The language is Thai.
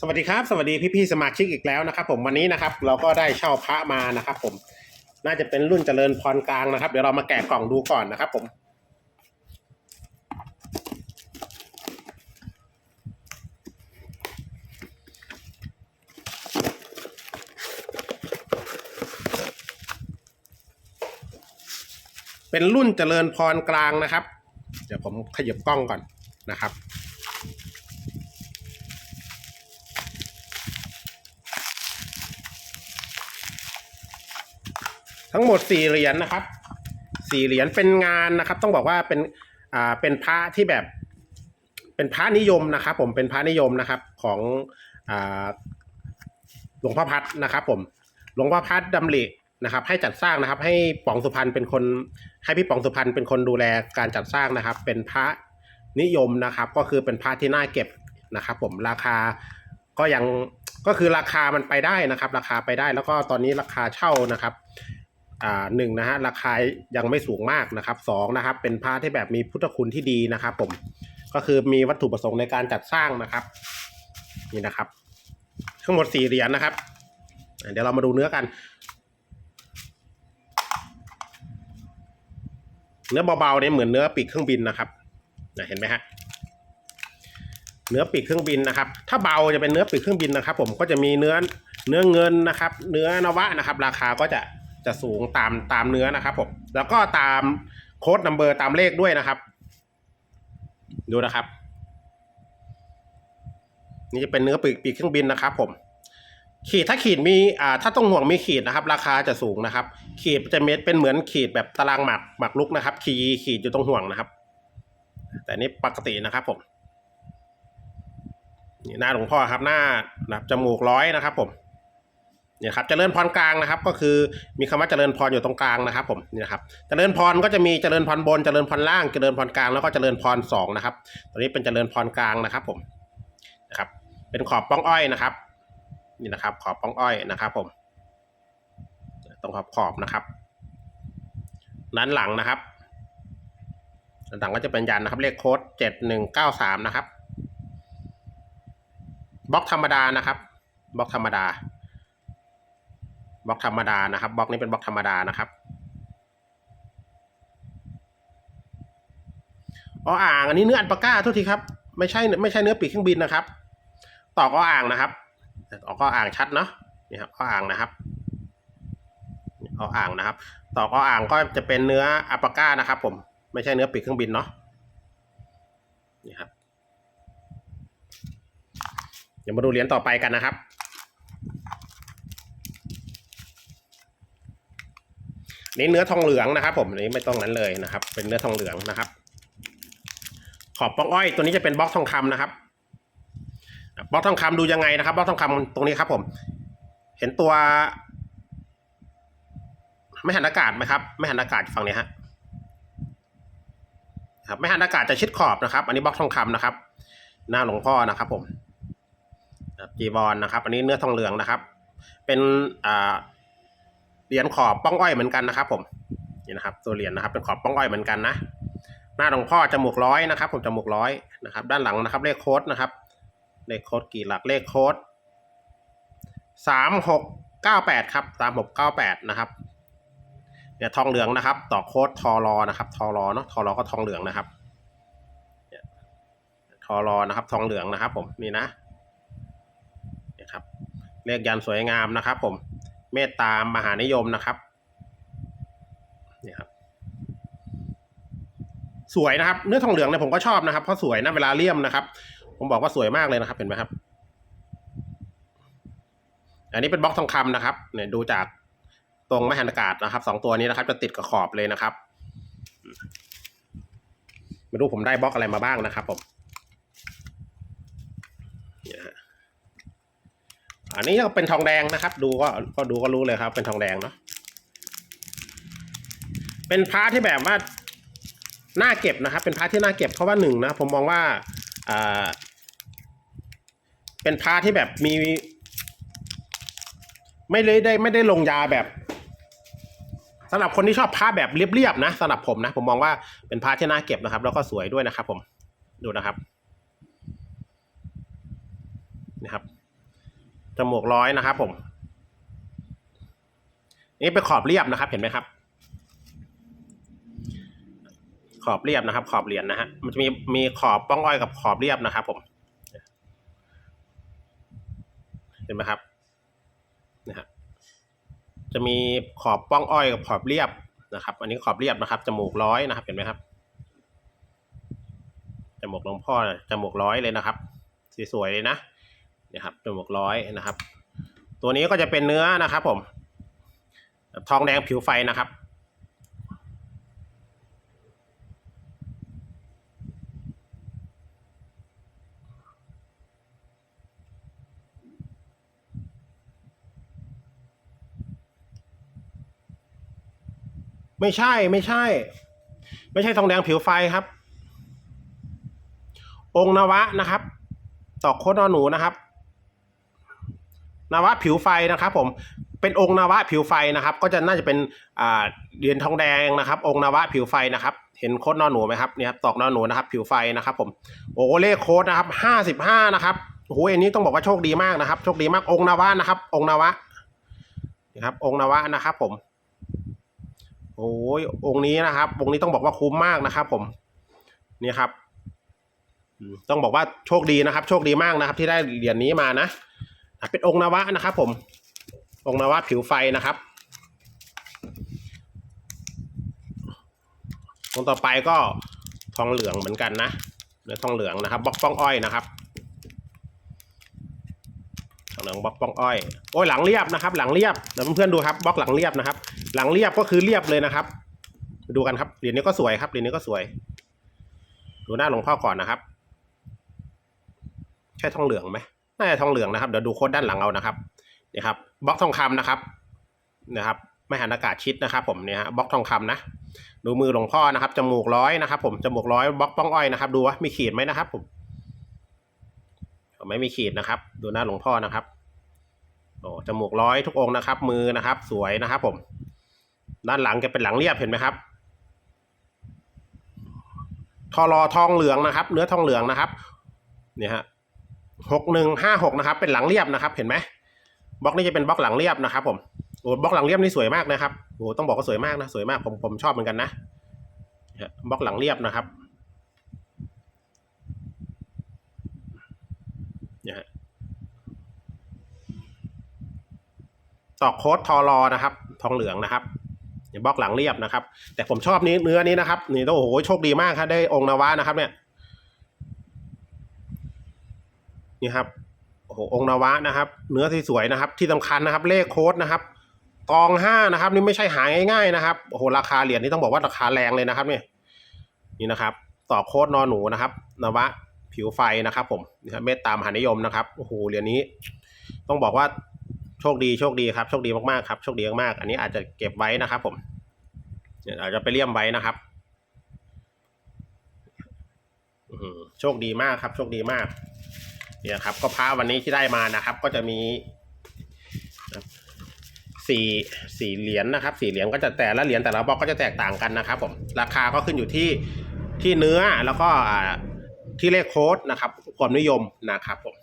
สวัสดีครับสวัสดีพี่ๆสมาชิกอีกแล้วนะครับ ผมวันนี้นะครับ เราก็ได้เช่าพระมานะครับ ผม น่าจะเป็นรุ่นเจริญพรกลางนะครับ เดี๋ยวเรามาแกะกล่องดูก่อนนะครับ ผมเป็นรุ่นเจริญพรกลางนะครับ เดี๋ยวผมขยับกล้องก่อนนะครับ ทั้งหมดสี่เหรียญนะครับสี่เหรียญเป็นงานนะครับ ต้องบอกว่าเป็นอ่าเป็นพระที่แบบ เป็นพระนิยมนะครับ ผมเป็นพระนิยมนะครับของอ่าหลวงพ่อพัดนะครับ ผมหลวงพ่อพัดดำรินะครับ ให้จัดสร้างนะครับ ให้ป๋องสุพรรณเป็นคนให้พี่ป๋องสุพรรณเป็นคนดูแลการจัดสร้างนะครับ เป็นพระนิยมนะครับ ก็คือเป็นพระที่น่าเก็บนะครับ ผมราคาก็ยังก็คือราคามันไปได้นะครับ ราคาไปได้แล้วก็ตอนนี้ราคาเช่านะครับ อ่าหนึ่งนะฮะราคายังไม่สูงมากนะครับสองนะครับ เป็นพระที่แบบมีพุทธคุณที่ดีนะครับ ผม ก็คือมีวัตถุประสงค์ในการจัดสร้างนะครับ นี่นะครับ ทั้งหมดสี่เหรียญนะครับ เดี๋ยวเรามาดูเนื้อกัน เนื้อเบาๆเนี่ยเหมือนเนื้อปีกเครื่องบินนะครับเห็นไหมฮะเนื้อปีกเครื่องบินนะครับ ถ้าเบาจะเป็นเนื้อปีกเครื่องบินนะครับ ผมก็จะมีเนื้อเนื้อเงินนะครับ เนื้อนวะนะครับ ราคาก็จะ จะสูงตามตามเนื้อนะครับผมแล้วก็ตามโค้ดนัมเบอร์ตามเลขด้วยนะครับ ดูนะครับ นี่จะเป็นเนื้อปีกปีกเครื่องบินนะครับ ผม ขีดถ้าขีดมีอ่าถ้าต้องห่วงมีขีดนะครับ ราคาจะสูงนะครับ ขีดจะเม็ดเป็นเหมือนขีดแบบตารางหมากหมากลุกนะครับ ขีดขีดอยู่ตรงห่วงนะครับ แต่นี่ปกตินะครับ ผมนี่หน้าหลวงพ่อครับหน้านะครับจมูกร้อยนะครับ ผม เนี่ยครับเจริญพรกลางนะครับก็คือมีคำว่าเจริญพรอยู่ตรงกลางนะครับผมนี่นะครับเจริญพรก็จะมีเจริญพรบนเจริญพรล่างเจริญพรกลางแล้วก็เจริญพรสองนะครับตอนนี้เป็นเจริญพรกลางนะครับผมนะครับเป็นขอบป้องอ้อยนะครับนี่นะครับ ขอบป้องอ้อยนะครับ ผม ตรงขอบขอบนะครับด้านหลังนะครับด้านหลังก็จะเป็นยันนะครับ เลขโค้ดเจ็ดหนึ่งเก้าสามนะครับบล็อกธรรมดานะครับบล็อกธรรมดา บล็อกธรรมดานะครับบล็อกนี้เป็นบล็อกธรรมดานะครับออ่างอันนี้เนื้ออันปาก้าโทุกทีครับ ไม่ใช่ไม่ใช่เนื้อปีกเครื่องบินนะครับตอกออ่างนะครับออกออ่างชัดเนาะนี่ครับออ่างนะครับอออ่างนะครับตอกออ่างก็จะเป็นเนื้ออัปปาก้านะครับ ผมไม่ใช่เนื้อปีกเครื่องบินเนาะนี่ครับเดี๋ยวมาดูเหรียญต่อไปกันนะครับ นี่เนื้อทองเหลืองนะครับ ผมนี้ไม่ต้องนั้นเลยนะครับ เป็นเนื้อทองเหลืองนะครับ ขอบป้องอ้อย ตัวนี้จะเป็นบล็อกทองคำนะครับบล็อกทองคำดูยังไงนะครับบล็อกทองคำตรงนี้ครับ ผม เห็นตัว ไม่หันอากาศไหมครับ ไม่หันอากาศฝั่งนี้ฮะครับไม่หันอากาศจะชิดขอบนะครับ อันนี้บล็อกทองคำนะครับ หน้าหลวงพ่อนะครับ ผมจีบอลนะครับ อันนี้เนื้อทองเหลืองนะครับ เป็นอ่า เหรียญขอบป้องอ้อยเหมือนกันนะครับ ผมนี่นะครับ ตัวเหรียญนะครับ เป็นขอบป้องอ้อยเหมือนกันนะหน้าหลวงพ่อจมูกร้อยนะครับ ผมจมูกร้อยนะครับ ด้านหลังนะครับ เลขโค้ดนะครับ เลขโค้ดกี่หลักเลขโค้ดสามหกเก้าแปดครับสามหกเก้าแปดนะครับเนี่ยทองเหลืองนะครับ ต่อโค้ดทอรอนะครับทอรอเนาะทอรอก็ทองเหลืองนะครับเนี่ยทอรอนะครับ ทองเหลืองนะครับ ผมนี่นะเนี่ยครับเลขยันสวยงามนะครับ ผม เมตตามหานิยมนะครับเนี่ยครับ สวยนะครับ เนื้อทองเหลืองเนี่ยผมก็ชอบนะครับเพราะสวยนะเวลาเลี่ยมนะครับ ผมบอกว่าสวยมากเลยนะครับ เห็นไหมครับ อันนี้เป็นบล็อกทองคำนะครับ เนี่ยดูจากตรงไม่หันอากาศนะครับสองตัวนี้นะครับ จะติดกับขอบเลยนะครับไม่รู้ผมได้บล็อกอะไรมาบ้างนะครับผมเนี่ยฮะ อันนี้ก็เป็นทองแดงนะครับ ดูก็ก็ดูก็รู้เลยครับ เป็นทองแดงเนาะเป็นพระที่แบบว่าน่าเก็บนะครับ เป็นพระที่น่าเก็บเพราะว่าหนึ่งนะผมมองว่าอ่าเป็นพระที่แบบมี ไม่ได้ได้ไม่ได้ลงยาแบบสำหรับคนที่ชอบพระแบบเรียบๆนะสำหรับผมนะ ผมมองว่าเป็นพระที่น่าเก็บนะครับ แล้วก็สวยด้วยนะครับ ผมดูนะครับนะครับ จมูกร้อยนะครับ ผม นี่เป็นขอบเรียบนะครับ เห็นไหมครับ ขอบเรียบนะครับ ขอบเหรียญนะฮะมันจะมีมีขอบป้องอ้อยกับขอบเรียบนะครับ ผม เห็นไหมครับนะฮะจะมีขอบป้องอ้อยกับขอบเรียบนะครับ อันนี้ขอบเรียบนะครับจมูกร้อยนะครับ เห็นไหมครับจมูกหลวงพ่อจมูกร้อยเลยนะครับสวยๆเลยนะ นี่ยครับจมูกร้อยนะครับ ตัวนี้ก็จะเป็นเนื้อนะครับผม ทองแดงผิวไฟนะครับไม่ใช่ไม่ใช่ ไม่ใช่ทองแดงผิวไฟครับ องนวะนะครับ ตอกโคตรนอหนูนะครับ นาวะผิวไฟนะครับผมเป็นองค์นาวะผิวไฟนะครับ ก็จะน่าจะเป็นอ่าเหรียญทองแดงนะครับ องค์นาวะผิวไฟนะครับ เห็นโคตรนอหนูไหมครับเนี่ยครับตอกนอหนูนะครับ ผิวไฟนะครับ ผมโอ้เลขโค้ดนะครับห้าสิบห้านะครับโอ้โหอันนี้ต้องบอกว่าโชคดีมากนะครับโชคดีมากองค์นาวะนะครับ องค์นาวะนะครับ องค์นาวะนะครับ ผมโอ้ยองค์นี้นะครับองค์นี้ต้องบอกว่าคุ้มมากนะครับ ผมนี่ครับต้องบอกว่าโชคดีนะครับ โชคดีมากนะครับ ที่ได้เหรียญนี้มานะ เป็นองค์นวะนะครับ ผม องค์นวะผิวไฟนะครับ องค์ต่อไปก็ทองเหลืองเหมือนกันนะเนื้อทองเหลืองนะครับบล็อกป้องอ้อยนะครับทองเหลืองบล็อกป้องอ้อยโอ้ยหลังเรียบนะครับ หลังเรียบเดี๋ยวเพื่อนๆดูครับบล็อกหลังเรียบนะครับ หลังเรียบก็คือเรียบเลยนะครับ ดูกันครับเหรียญนี้ก็สวยครับเหรียญนี้ก็สวย ดูหน้าหลวงพ่อก่อนนะครับ ใช่ทองเหลืองไหม น่าจะทองเหลืองนะครับเดี๋ยวดูโค้ดด้านหลังเอานะครับนี่ครับบล็อกทองคำนะครับนะครับไม่หันอากาศชิดนะครับ ผมเนี่ยฮะบล็อกทองคำนะดูมือหลวงพ่อนะครับจมูกร้อยนะครับ ผมจมูกร้อยบล็อกป้องอ้อยนะครับ ดูว่ามีขีดไหมนะครับ ผมไม่มีขีดนะครับ ดูหน้าหลวงพ่อนะครับโอ้จมูกร้อยทุกองนะครับ มือนะครับ สวยนะครับ ผม ด้านหลังจะเป็นหลังเรียบเห็นไหมครับทอรอทองเหลืองนะครับ เนื้อทองเหลืองนะครับ เนี่ยฮะ หกหนึ่งห้าหกนะครับ เป็นหลังเรียบนะครับ เห็นไหมบล็อกนี้จะเป็นบล็อกหลังเรียบนะครับ ผมโอ้บล็อกหลังเรียบนี่สวยมากนะครับโอ้ต้องบอกว่าสวยมากนะสวยมากผมผมชอบเหมือนกันนะบล็อกหลังเรียบนะครับเนี่ยฮะตอกโค้ดทอรอนะครับ ทองเหลืองนะครับเนี่ยบล็อกหลังเรียบนะครับ แต่ผมชอบนี้เนื้อนี้นะครับ นี่ต้องโอ้โหโชคดีมากครับได้องค์นวะนะครับเนี่ย นี่ครับโอ้โหองนวะนะครับ เนื้อที่สวยนะครับ ที่สำคัญนะครับ เลขโค้ดนะครับกองห้านะครับ นี่ไม่ใช่หาง่ายๆนะครับโอ้โหราคาเหรียญนี่ต้องบอกว่าราคาแรงเลยนะครับเนี่ยนี่นะครับ ต่อโค้ดนอหนูนะครับ นวะผิวไฟนะครับ ผมนี่ครับเมตตามหานิยมนะครับโอ้โหเหรียญนี้ ต้องบอกว่าโชคดีโชคดีครับโชคดีมากๆครับโชคดีมากๆอันนี้อาจจะเก็บไว้นะครับ ผมเนี่ยอาจจะไปเลี่ยมไว้นะครับโชคดีมากครับ โชคดีมาก เนี่ยครับ ก็พระวันนี้ที่ได้มานะครับ ก็จะมีสี่สี่เหรียญนะครับสี่เหรียญก็จะแต่ละเหรียญแต่ละบล็อกก็จะแตกต่างกันนะครับผมราคาก็ขึ้นอยู่ที่ที่เนื้อแล้วก็ที่เลขโค้ดนะครับความนิยมนะครับผม